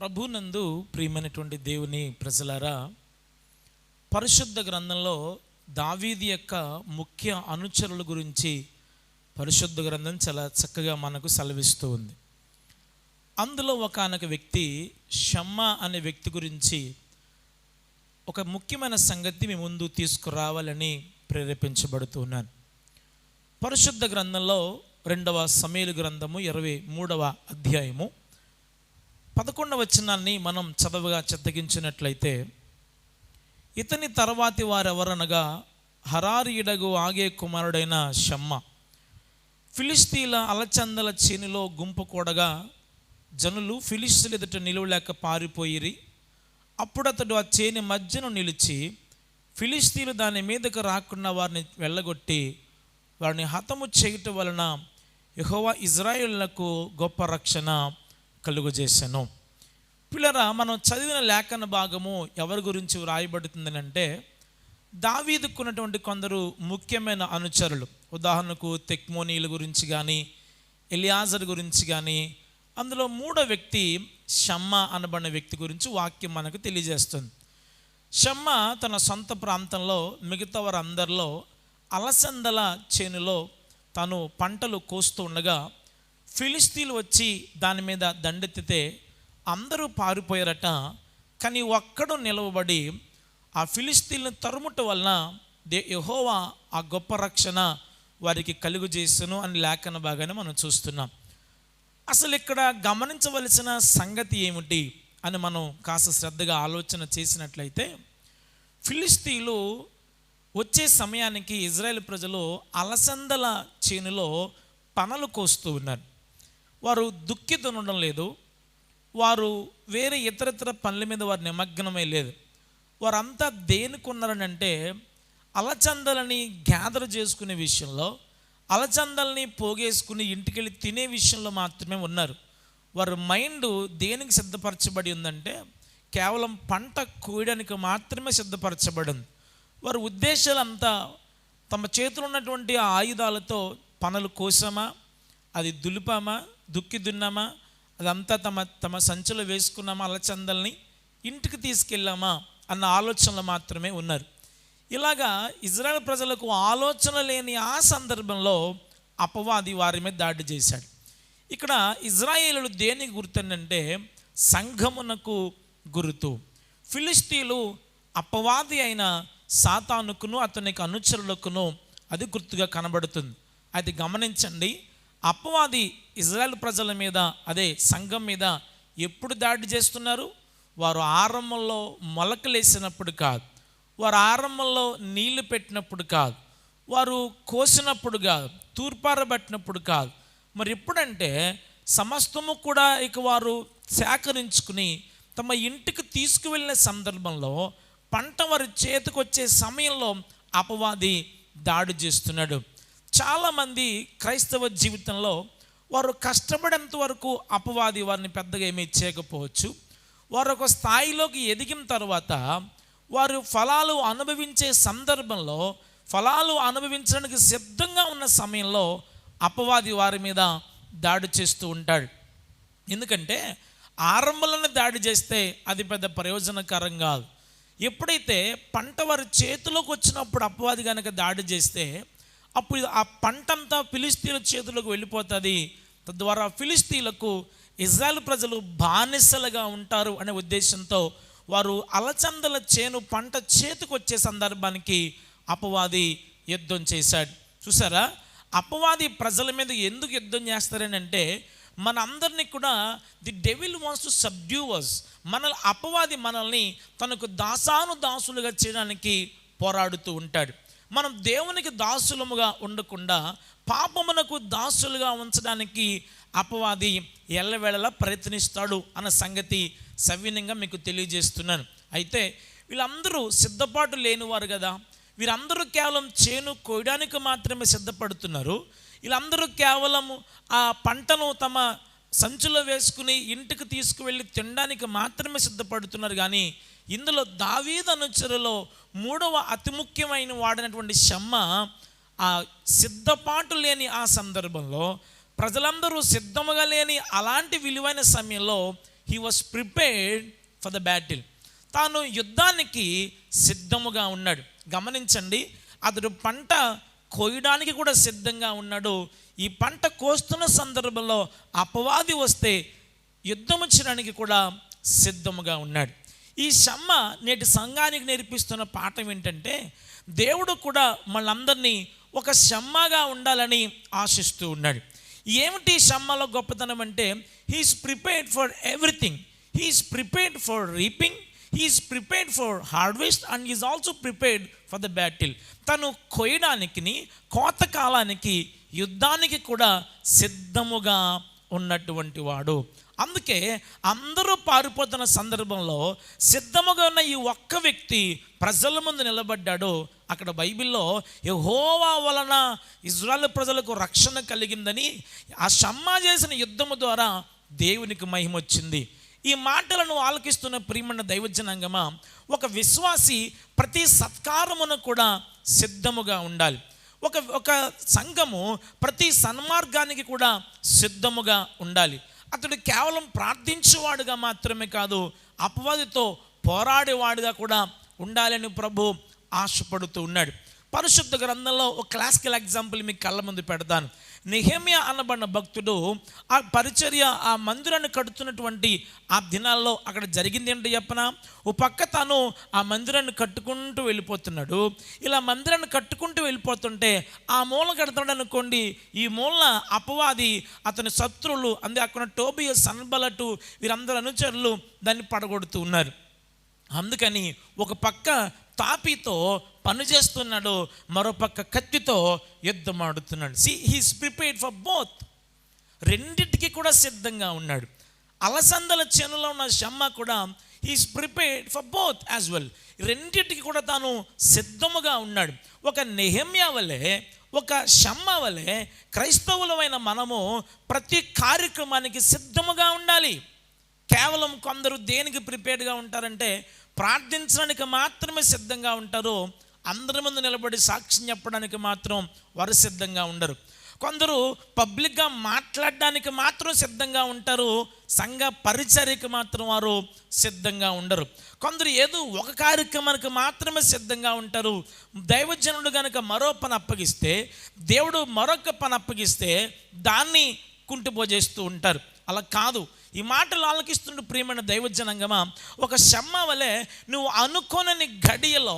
ప్రభునందు ప్రియమైనటువంటి దేవుని ప్రజలారా పరిశుద్ధ గ్రంథంలో దావీది యొక్క ముఖ్య అనుచరుల గురించి పరిశుద్ధ గ్రంథం చాలా చక్కగా మనకు సెలవిస్తూ ఉంది. అందులో ఒకనొక వ్యక్తి షమ్మ అనే వ్యక్తి గురించి ఒక ముఖ్యమైన సంగతి మీ ముందు తీసుకురావాలని ప్రేరేపించబడుతున్నాను. పరిశుద్ధ గ్రంథంలో రెండవ సమేలు గ్రంథము ఇరవై మూడవ అధ్యాయము. పదకొండవ వచనాన్ని మనం చదవగా చెత్తగించినట్లయితే ఇతని తర్వాతి వారెవరనగా హరారీడగు ఆగే కుమారుడైన షమ్మ ఫిలిస్తీన్ల అలచందల చేనిలో గుంపు కూడగా జనులు ఫిలిస్తీలు ఎదుట నిలువలేక పారిపోయిరి. అప్పుడతడు ఆ చేని మధ్యను నిలిచి ఫిలిస్తీన్లు దాని మీదకు రాకుండా వారిని వెళ్ళగొట్టి వారిని హతము చేయటం వలన యహోవా ఇజ్రాయిళ్ళకు గొప్ప రక్షణ కలుగజేశాను. పిల్లరా మనం చదివిన లేఖన భాగము ఎవరి గురించి వ్రాయబడుతుందని అంటే దావీదుకున్నటువంటి కొందరు ముఖ్యమైన అనుచరులు. ఉదాహరణకు తెక్మోనీల గురించి కానీ ఎలియాజర్ గురించి కానీ అందులో మూడో వ్యక్తి షమ్మ అనబడిన వ్యక్తి గురించి వాక్యం మనకు తెలియజేస్తుంది. షమ్మ తన సొంత ప్రాంతంలో మిగతా వారందరిలో అలసందల చేనులో తను పంటలు కోస్తూ ఉండగా ఫిలిస్తీన్లు వచ్చి దాని మీద దండెత్తితే అందరూ పారిపోయారట. కానీ ఒక్కడు నిలవబడి ఆ ఫిలిస్తీన్లు తరుముట వలన దే యహోవా ఆ గొప్ప రక్షణ వారికి కలుగు చేస్తును అని లేఖన బాగానే మనం చూస్తున్నాం. అసలు ఇక్కడ గమనించవలసిన సంగతి ఏమిటి అని మనం కాస్త శ్రద్ధగా ఆలోచన చేసినట్లయితే ఫిలిస్తీన్లు వచ్చే సమయానికి ఇజ్రాయెల్ ప్రజలు అలసందల చేనులో పనలు కోస్తూ ఉన్నారు. వారు దుఃఖితనుండడం లేదు. వారు వేరే ఇతరితర పనుల మీద వారు నిమగ్నమై లేదు. వారంతా దేనికి ఉన్నారని అంటే అలచందలని గ్యాదర్ చేసుకునే విషయంలో అలచందల్ని పోగేసుకుని ఇంటికెళ్ళి తినే విషయంలో మాత్రమే ఉన్నారు. వారి మైండ్ దేనికి సిద్ధపరచబడి ఉందంటే కేవలం పంట కోయడానికి మాత్రమే సిద్ధపరచబడింది వారి ఉద్దేశాలంతా తమ చేతులు ఉన్నటువంటి ఆయుధాలతో పనులు కోసామా? అది దులిపామా? దుక్కి దున్నామా? అదంతా తమ తమ సంచులు వేసుకున్నామా అలచందల్ని ఇంటికి తీసుకెళ్ళామా అన్న ఆలోచనలు మాత్రమే ఉన్నారు. ఇలాగా ఇజ్రాయెల్ ప్రజలకు ఆలోచన లేని ఆ సందర్భంలో అపవాది వారి మీద దాడి చేశాడు. ఇక్కడ ఇజ్రాయేలు దేనికి గుర్తుందంటే సంఘమునకు గుర్తు. ఫిలిస్తీన్లు అపవాది అయిన సాతానుకును అతనికి అనుచరులకును అది గుర్తుగా కనబడుతుంది. అది గమనించండి. అపవాది ఇజ్రాయెల్ ప్రజల మీద అదే సంఘం మీద ఎప్పుడు దాడి చేస్తున్నారు? వారు ఆరంభంలో మొలకలేసినప్పుడు కాదు. వారు ఆరంభంలో నీళ్ళు పెట్టినప్పుడు కాదు. వారు కోసినప్పుడు కాదు తూర్పారబట్టినప్పుడు కాదు. మరి ఎప్పుడంటే సమస్తము కూడా ఇక వారు సేకరించుకుని తమ ఇంటికి తీసుకువెళ్ళిన సందర్భంలో పంట వారి చేతికొచ్చే సమయంలో అపవాది దాడి చేస్తున్నాడు. చాలామంది క్రైస్తవ జీవితంలో వారు కష్టపడేంత వరకు అపవాది వారిని పెద్దగా ఏమీ చేయకపోవచ్చు. వారు ఒక స్థాయిలోకి ఎదిగిన తర్వాత వారు ఫలాలు అనుభవించే సందర్భంలో ఫలాలు అనుభవించడానికి సిద్ధంగా ఉన్న సమయంలో అపవాది వారి మీద దాడి చేస్తూ ఉంటాడు. ఎందుకంటే ఆరంభంలోనే దాడి చేస్తే అది పెద్ద ప్రయోజనకరం కాదు. ఎప్పుడైతే పంట వారి చేతిలోకి వచ్చినప్పుడు అపవాది కనుక దాడి చేస్తే అప్పుడు ఆ పంటంతా ఫిలిస్తీన్ల చేతులకు వెళ్ళిపోతుంది. తద్వారా ఫిలిస్తీన్లకు ఇజ్రాయల్ ప్రజలు బానిసలుగా ఉంటారు అనే ఉద్దేశంతో వారు అలచందల చేను పంట చేతికి వచ్చే సందర్భానికి అపవాది యుద్ధం చేశాడు. చూసారా? అపవాది ప్రజల మీద ఎందుకు యుద్ధం చేస్తారని అంటే మన అందరినీ కూడా the devil wants to subdue us మన అపవాది మనల్ని తనకు దాసాను దాసులుగా చేయడానికి పోరాడుతూ ఉంటాడు. మనం దేవునికి దాసులముగా ఉండకుండా పాపమునకు దాసులుగా ఉంచడానికి అపవాది ఎల్లవేళలా ప్రయత్నిస్తాడు అన్న సంగతి సవినయంగా మీకు తెలియజేస్తున్నాను. అయితే వీళ్ళందరూ సిద్ధపాటు లేనివారు కదా. వీరందరూ కేవలం చేను కోయడానికి మాత్రమే సిద్ధపడుతున్నారు. వీళ్ళందరూ కేవలం ఆ పంటను తమ సంచులో వేసుకుని ఇంటికి తీసుకువెళ్ళి తినడానికి మాత్రమే సిద్ధపడుతున్నారు కానీ ఇందులో దావీద్ అనుచరులో మూడవ అతి ముఖ్యమైన వాడినటువంటి షమ్మ ఆ సిద్ధపాటు లేని ఆ సందర్భంలో ప్రజలందరూ సిద్ధముగా లేని అలాంటి విలువైన సమయంలో he was prepared for the battle తాను యుద్ధానికి సిద్ధముగా ఉన్నాడు. గమనించండి అతడు పంట కోయడానికి కూడా సిద్ధంగా ఉన్నాడు. ఈ పంట కోస్తున్న సందర్భంలో అపవాది వస్తే యుద్ధము చేయడానికి కూడా సిద్ధముగా ఉన్నాడు. ఈ షమ్మ నేటి సంఘానికి నేర్పిస్తున్న పాఠం ఏంటంటే దేవుడు కూడా మనందరినీ ఒక షమ్మగా ఉండాలని ఆశిస్తూ ఉన్నాడు. ఏమిటి ఈ షమ్మలో గొప్పతనం అంటే he's prepared for everything he's prepared for reaping he's prepared for harvest and is also prepared for the battle తను కొయ్యడానికి కోత కాలానికి యుద్ధానికి కూడా సిద్ధముగా ఉన్నటువంటి వాడు. అందుకే అందరూ పారిపోతున్న సందర్భంలో సిద్ధముగా ఉన్న ఈ ఒక్క వ్యక్తి ప్రజల ముందు నిలబడ్డాడు. అక్కడ బైబిల్లో యహోవా వలన ఇజ్రాయల్ ప్రజలకు రక్షణ కలిగిందని ఆ షమ్మా చేసిన యుద్ధము ద్వారా దేవునికి మహిమ వచ్చింది. ఈ మాటలను ఆలకిస్తున్న ప్రియమణ దైవజనాంగమా ఒక విశ్వాసి ప్రతి సత్కారమును కూడా సిద్ధముగా ఉండాలి. ఒక ఒక సంఘము ప్రతి సన్మార్గానికి కూడా సిద్ధముగా ఉండాలి. అతడు కేవలం ప్రార్థించేవాడుగా మాత్రమే కాదు అపవాదితో పోరాడేవాడుగా కూడా ఉండాలని ప్రభు ఆశపడుతూ ఉన్నాడు. పరిశుద్ధ గ్రంథంలో ఒక క్లాసికల్ ఎగ్జాంపుల్ మీకు కళ్ళ ముందు పెడతాను. నిహమ్య అనబడిన భక్తుడు ఆ పరిచర్య ఆ మందిరాన్ని కడుతున్నటువంటి ఆ దినాల్లో అక్కడ జరిగింది ఏంటి చెప్పన? ఓ పక్క తను ఆ మందిరాన్ని కట్టుకుంటూ వెళ్ళిపోతున్నాడు. ఇలా మందిరాన్ని కట్టుకుంటూ వెళ్ళిపోతుంటే ఆ మూల కడతాడు అనుకోండి ఈ మూలన అపవాది అతని శత్రువులు అందే అక్కడ టోబియ సన్బలటు వీరందరూ అనుచరులు దాన్ని పడగొడుతూ ఉన్నారు. అందుకని ఒక పక్క తాపితో పని చేస్తున్నాడు మరోపక్క కత్తితో యుద్ధం ఆడుతున్నాడు. See he's prepared for both రెండింటికి కూడా సిద్ధంగా ఉన్నాడు. అలసందల చేనులో ఉన్న షమ్మ కూడా he's prepared for both as well రెండింటికి కూడా తాను సిద్ధముగా ఉన్నాడు. ఒక నెహమ్యా వలె ఒక షమ్మ వలె క్రైస్తవులమైన మనము ప్రతి కార్యక్రమానికి సిద్ధముగా ఉండాలి. కేవలం కొందరు దేనికి ప్రిపేర్డ్గా ఉంటారంటే ప్రార్థించడానికి మాత్రమే సిద్ధంగా ఉంటారు అందరి ముందు నిలబడి సాక్ష్యం చెప్పడానికి మాత్రం వారు సిద్ధంగా ఉండరు. కొందరు పబ్లిక్గా మాట్లాడడానికి మాత్రం సిద్ధంగా ఉంటారు సంఘ పరిచర్యకి మాత్రం వారు సిద్ధంగా ఉండరు. కొందరు ఏదో ఒక కార్యక్రమానికి మాత్రమే సిద్ధంగా ఉంటారు దైవజనుడు కనుక మరో పని అప్పగిస్తే దేవుడు మరొక పని అప్పగిస్తే దాన్ని కుంటిపోజేస్తూ ఉంటారు. అలా కాదు ఈ మాటలు ఆలకిస్తుండే ప్రియమైన దైవజనంగమా ఒక శమ్మ వలె నువ్వు అనుకోనని గడియలో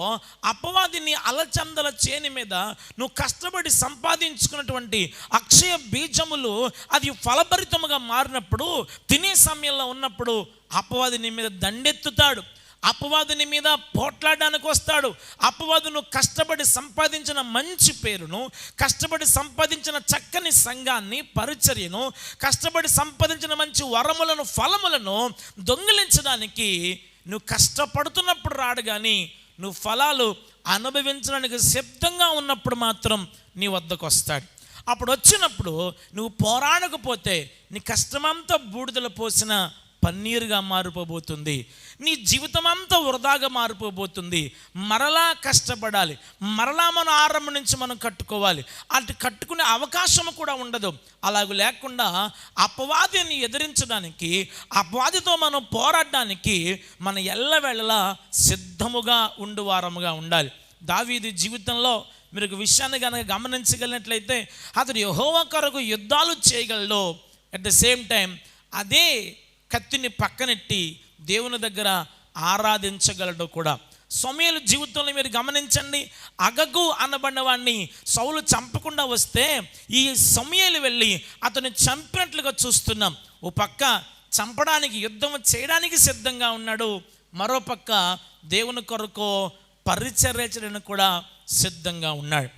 అపవాదిని అలచందల చేని మీద నువ్వు కష్టపడి సంపాదించుకున్నటువంటి అక్షయ బీజములు అది ఫలభరితముగా మారినప్పుడు తినే సమయంలో ఉన్నప్పుడు అపవాది నీ మీద దండెత్తుతాడు. అపవాదుని మీద పోట్లాడడానికి వస్తాడు. అపవాదును కష్టపడి సంపాదించిన మంచి పేరును కష్టపడి సంపాదించిన చక్కని సంఘాన్ని పరిచర్యను కష్టపడి సంపాదించిన మంచి వరములను ఫలములను దొంగిలించడానికి నువ్వు కష్టపడుతున్నప్పుడు రాడు కానీ నువ్వు ఫలాలు అనుభవించడానికి సిద్ధంగా ఉన్నప్పుడు మాత్రం నీ వద్దకు వస్తాడు. అప్పుడు వచ్చినప్పుడు నువ్వు పోరాడకపోతే నీ కష్టమంతా బూడిదలు పోసిన పన్నీరుగా మారిపోబోతుంది. నీ జీవితం అంతా వృధాగా మారిపోబోతుంది. మరలా కష్టపడాలి. మరలా మనం ఆరంభం నుంచి మనం కట్టుకోవాలి. అటు కట్టుకునే అవకాశం కూడా ఉండదు. అలాగ లేకుండా అపవాదిని ఎదిరించడానికి అపవాదితో మనం పోరాడడానికి మన ఎల్లవేళలా సిద్ధముగా ఉండువారముగా ఉండాలి. దావీది జీవితంలో మీరు ఒక విషయాన్ని కనుక గమనించగలిగినట్లయితే అతడు యహోవా కొరకు యుద్ధాలు చేయగలడు. అట్ ద సేమ్ టైం అదే కత్తిని పక్కనెట్టి దేవుని దగ్గర ఆరాధించగలడు కూడా. సమయలు జీవితంలో మీరు గమనించండి అగగు అనబడిన వాడిని సౌలు చంపకుండా వస్తే ఈ సమయాలు వెళ్ళి అతన్ని చంపినట్లుగా చూస్తున్నాం. ఓ పక్క చంపడానికి యుద్ధం చేయడానికి సిద్ధంగా ఉన్నాడు. మరో పక్క దేవుని కొరకు పరిచర్యచడానికి కూడా సిద్ధంగా ఉన్నాడు.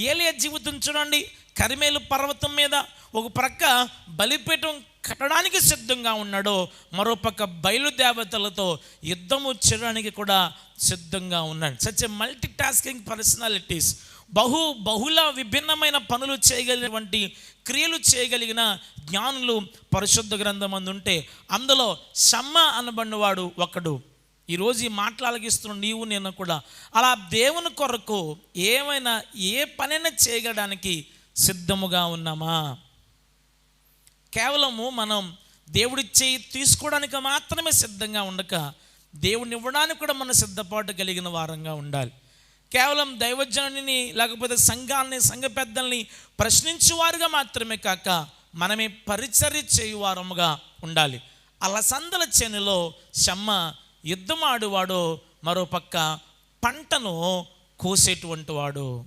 ఏలియా జీవితం చూడండి కరిమేలు పర్వతం మీద ఒక ప్రక్క బలిపీఠం కట్టడానికి సిద్ధంగా ఉన్నాడో మరోపక్క బయలుదేవతలతో యుద్ధము చేయడానికి కూడా సిద్ధంగా ఉన్నాడు. సచ్ మల్టీ టాస్కింగ్ పర్సనాలిటీస్ బహు బహుళ విభిన్నమైన పనులు చేయగలిగినటువంటి క్రియలు చేయగలిగిన జ్ఞానులు పరిశుద్ధ గ్రంథం అందుంటే అందులో షమ్మ అనబడినవాడు ఒకడు. ఈరోజు ఈ మాట్లాడగిస్తున్న నీవు నేను కూడా. అలా దేవుని కొరకు ఏమైనా ఏ పనైనా చేయగలడానికి సిద్ధముగా ఉన్నామా? కేవలము మనం దేవుడిచ్చే తీసుకోవడానికి మాత్రమే సిద్ధంగా ఉండక దేవుడిని ఇవ్వడానికి కూడా మన సిద్ధపాటు కలిగిన వారంగా ఉండాలి. కేవలం దైవజనుని లేకపోతే సంఘాలని సంఘ పెద్దల్ని ప్రశ్నించేవారుగా మాత్రమే కాక మనమే పరిచర్య చేయువారముగా ఉండాలి. అలసందల చేనులో శమ్మ యుద్ధం ఆడువాడు మరో పక్క పంటను కోసేటువంటి వాడు.